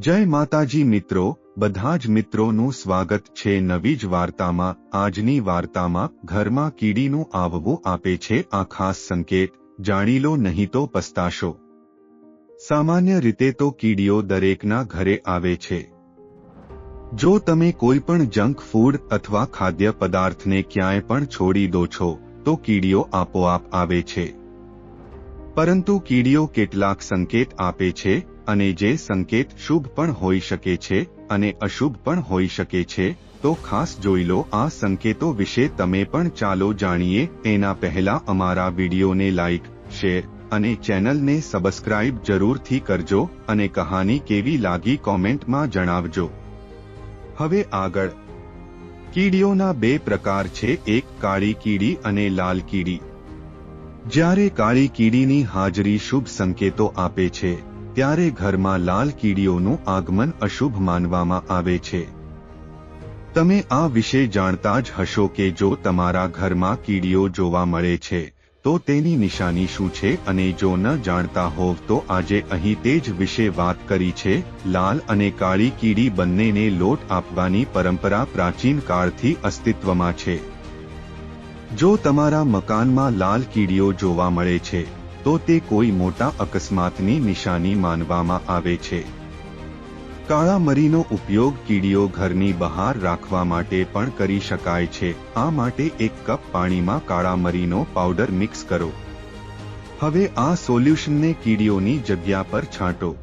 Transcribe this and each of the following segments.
જય માતાજી મિત્રો, બધા જ મિત્રોનું સ્વાગત છે નવી જ વાર્તામાં, આજની વાર્તામાં ઘરમાં કીડીનું આવવું આપે છે આ ખાસ સંકેત, જાણી લો નહીં તો પસ્તાશો. સામાન્ય રીતે તો કીડીઓ દરેકના ઘરે આવે છે. જો તમે કોઈ પણ જંક ફૂડ અથવા ખાદ્ય પદાર્થને ક્યાંય પણ છોડી દો છો, તો કીડીઓ આપોઆપ આવે છે. પરંતુ કીડીઓ કેટલાક સંકેત આપે છે અને જે સંકેત શુભ પણ હોઈ શકે છે અને અશુભ પણ હોઈ શકે છે, તો ખાસ જોઈ લો આ સંકેતો વિશે તમે પણ ચાલો જાણીએ. એના પહેલા અમારા વિડીયોને લાઇક શેર અને ચેનલને સબસ્ક્રાઇબ જરૂરથી કરજો અને કહાની કેવી લાગી કોમેન્ટમાં જણાવજો. હવે આગળ. કીડીઓના બે પ્રકાર છે, એક કાળી કીડી અને લાલ કીડી. જ્યારે કાળી કીડીની હાજરી શુભ સંકેતો આપે છે ત્યારે ઘરમાં લાલ કીડીઓનું આગમન અશુભ માનવામાં આવે છે. તમે આ વિશે જાણતા જ હશો કે જો તમારા ઘરમાં કીડીઓ જોવા મળે છે, તો તેની નિશાની શું છે અને જો ન જાણતા હોવ તો આજે અહીં તે જ વિશે વાત કરી છે, લાલ અને કાળી કીડી બંનેને લોટ આપવાની પરંપરા પ્રાચીન કાળથી અસ્તિત્વમાં છે. જો તમારા મકાનમાં લાલ કીડીઓ જોવા મળે છે તો તે કોઈ મોટા અકસ્માતની નિશાની માનવામાં આવે છે. કાળા મરીનો ઉપયોગ કીડીઓ ઘરની બહાર રાખવા માટે પણ કરી શકાય છે. આ માટે એક કપ પાણીમાં કાળા મરીનો પાવડર મિક્સ કરો. હવે આ સોલ્યુશનને કીડીઓની જગ્યા પર છાંટો.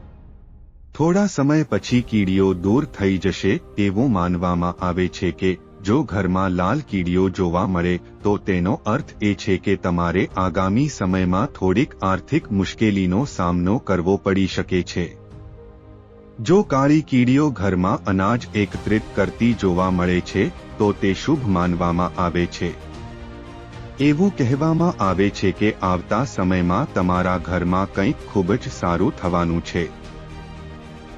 થોડા સમય પછી કીડીઓ દૂર થઈ જશે તેવું માનવામાં આવે છે કે જો ઘરમાં લાલ કીડીઓ જોવા મળે, તો તેનો અર્થ એ છે કે તમારે આગામી સમયમાં થોડીક આર્થિક મુશ્કેલીનો સામનો કરવો પડી શકે છે. જો કાળી કીડીઓ ઘરમાં અનાજ એકત્રિત કરતી જોવા મળે છે, તો તે શુભ માનવામાં આવે છે. એવું કહેવામાં આવે છે કે આવતા સમયમાં તમારા ઘરમાં કંઈક ખૂબ જ સારું થવાનું છે.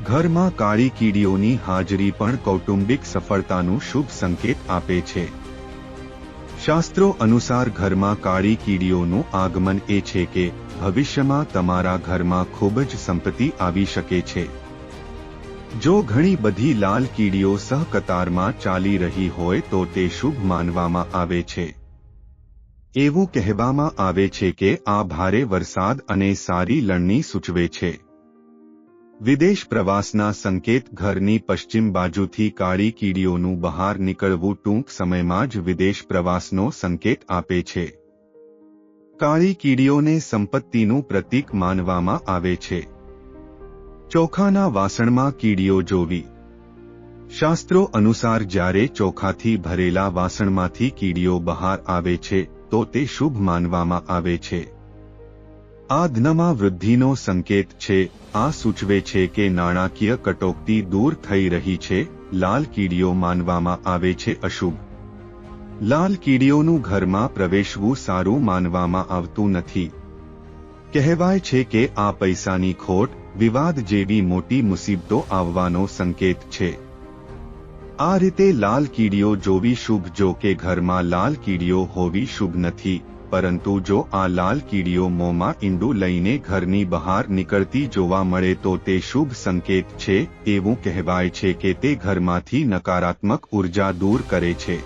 ઘરમાં કાળી કીડીઓની હાજરી પણ કૌટુંબિક સફળતાનું શુભ સંકેત આપે છે. શાસ્ત્રો અનુસાર ઘરમાં કાળી કીડીઓનું આગમન એ છે કે ભવિષ્યમાં તમારા ઘરમાં ખૂબ જ સંપત્તિ આવી શકે છે. જો ઘણી બધી લાલ કીડીઓ સહકતારમાં ચાલી રહી હોય તો તે શુભ માનવામાં આવે છે. એવું કહેવામાં આવે છે કે આ ભારે વરસાદ અને સારી લણણી સૂચવે છે. વિદેશ પ્રવાસના સંકેત ઘરની પશ્ચિમ બાજુથી કાળી કીડીઓનું બહાર નીકળવું ટૂંક સમયમાં જ વિદેશ પ્રવાસનો સંકેત આપે છે. કાળી કીડીઓને સંપત્તિનું પ્રતીક માનવામાં આવે છે. ચોખાના વાસણમાં કીડીઓ જોવી. શાસ્ત્રો અનુસાર જ્યારે ચોખાથી ભરેલા વાસણમાંથી કીડીઓ બહાર આવે છે, તો તે શુભ માનવામાં આવે છે. આ ધનમાં વૃદ્ધિનો સંકેત છે, આ સૂચવે છે કે નાણાકીય કટોકટી દૂર થઈ રહી છે, લાલ કીડીઓ માનવામાં આવે છે અશુભ. લાલ કીડીઓનું ઘરમાં પ્રવેશવું સારું માનવામાં આવતું નથી. કહેવાય છે કે આ પૈસાની ખોટ, વિવાદ જેવી મોટી મુસીબતો આવવાનો સંકેત છે. આ રીતે લાલ કીડીઓ જોવી શુભ જો કે ઘરમાં લાલ કીડીઓ હોવી શુભ નથી. પરંતુ જો આ લાલ કીડીઓ મોંમાં ઈંડું લઈને ઘરની બહાર નીકળતી જોવા મળે તો તે શુભ સંકેત છે, એવું કહેવાય છે કે તે ઘરમાંથી નકારાત્મક ઊર્જા દૂર કરે છે.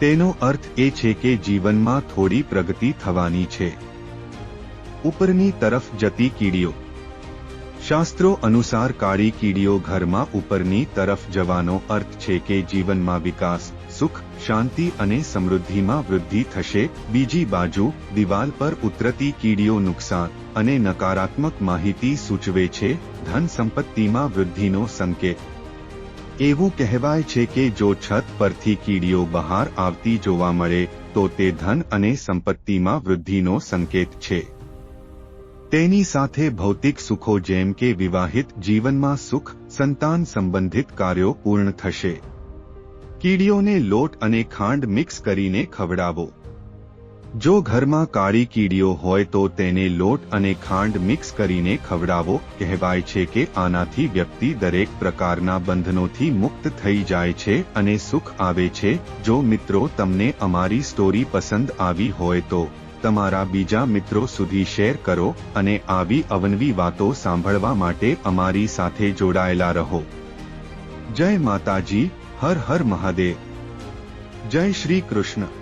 તેનો અર્થ એ છે કે જીવનમાં થોડી પ્રગતિ થવાની છે. ઉપરની તરફ જતી કીડીઓ શાસ્ત્રો અનુસાર કાળી કીડીઓ ઘરમાં ઉપરની તરફ જવાનો અર્થ છે કે જીવનમાં વિકાસ, સુખ, શાંતિ અને સમૃદ્ધિમાં વૃદ્ધિ થશે. બીજી બાજુ, દિવાલ પર ઉતરતી કીડીઓ નુકસાન અને નકારાત્મક માહિતી સૂચવે છે. ધન સંપત્તિમાં વૃદ્ધિનો સંકેત. એવું કહેવાય છે કે જો છત પરથી કીડીઓ બહાર આવતી જોવા મળે, તો તે ધન અને સંપત્તિમાં વૃદ્ધિનો સંકેત છે. તેની સાથે ભૌતિક સુખો જેમ કે વિવાહિત જીવનમાં સુખ, સંતાન સંબંધિત કાર્યો પૂર્ણ થશે. કીડીઓને લોટ અને ખાંડ મિક્સ કરીને ખવડાવો. જો ઘરમાં કાળી કીડીઓ હોય તો તેને લોટ અને ખાંડ મિક્સ કરીને ખવડાવો, કહેવાય છે કે આનાથી વ્યક્તિ દરેક પ્રકારના બંધનોથી મુક્ત થઈ જાય છે અને સુખ આવે છે. જો મિત્રો, તમને અમારી સ્ટોરી પસંદ આવી હોય તો તમારા બીજા મિત્રો સુધી શેર કરો અને આવી અવનવી વાતો સાંભળવા માટે અમારી સાથે જોડાયેલા રહો. જય માતાજી, હર હર મહાદેવ. જય શ્રી કૃષ્ણ.